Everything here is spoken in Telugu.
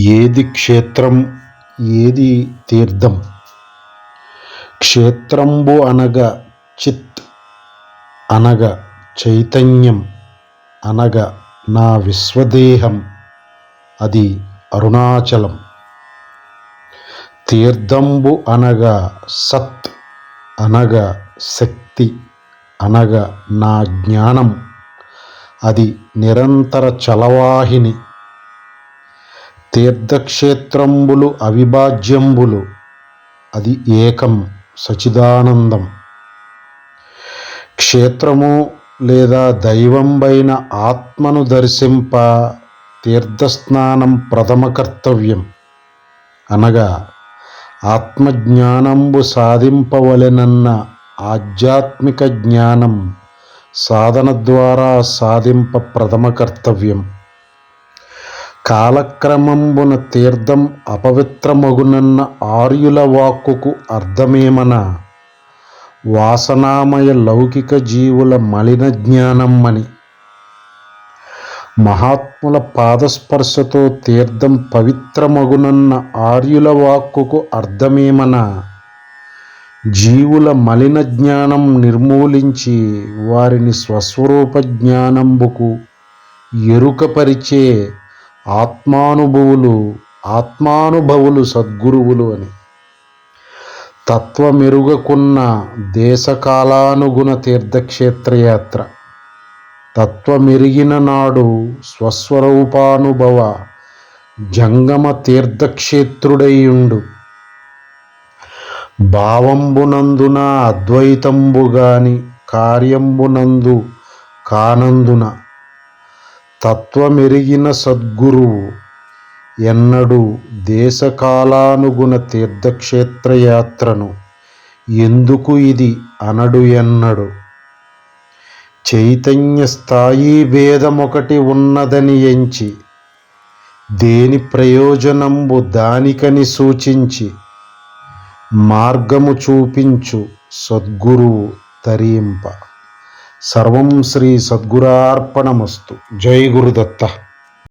ఏది క్షేత్రం ఏది తీర్థం? క్షేత్రంబు అనగా చిత్ అనగా చైతన్యం అనగా నా విశ్వదేహం అది అరుణాచలం. తీర్థంబు అనగా సత్ అనగా శక్తి అనగా నా జ్ఞానం అది నిరంతర చలవాహిని. తీర్థక్షేత్రంబులు అవిభాజ్యంబులు. అది ఏకం సచిదానందం. క్షేత్రము లేదా దైవంబైన ఆత్మను దర్శింప తీర్థస్నానం ప్రథమ కర్తవ్యం. అనగా ఆత్మజ్ఞానంబు సాధింపవలెనన్న ఆధ్యాత్మిక జ్ఞానం సాధన ద్వారా సాధింప ప్రథమ కర్తవ్యం. కాలక్రమంబున తీర్థం అపవిత్రమగునన్న ఆర్యుల వాక్కుకు అర్థమేమన? వాసనామయ లౌకిక జీవుల మలిన జ్ఞానమ్మని. మహాత్ముల పాదస్పర్శతో తీర్థం పవిత్రమగునన్న ఆర్యుల వాక్కుకు అర్థమేమన? జీవుల మలిన జ్ఞానం నిర్మూలించి వారిని స్వస్వరూప జ్ఞానంబుకు ఎరుకపరిచే ఆత్మానుభవులు ఆత్మానుభవులు సద్గురువులు అని. తత్వమెరుగకున్న దేశకాలానుగుణ తీర్థక్షేత్రయాత్ర. తత్వమెరిగిన నాడు స్వస్వరూపానుభవ జంగమ తీర్థక్షేత్రుడైయుండు. భావంబునందున అద్వైతంబుగాని కార్యంబునందు కానందున తత్వమెరిగిన సద్గురువు ఎన్నడూ దేశకాలానుగుణ తీర్థక్షేత్రయాత్రను ఎందుకు ఇది అనడు ఎన్నడు? చైతన్య స్థాయి భేదమొకటి ఉన్నదని ఎంచి దేని ప్రయోజనంబు దానికని సూచించి మార్గము చూపించు సద్గురువు తరింప. ಸರ್ವಂ ಶ್ರೀ ಸದ್ಗುರಾರ್ಪಣಮಸ್ತು. ಜೈ ಗುರುದತ್ತ.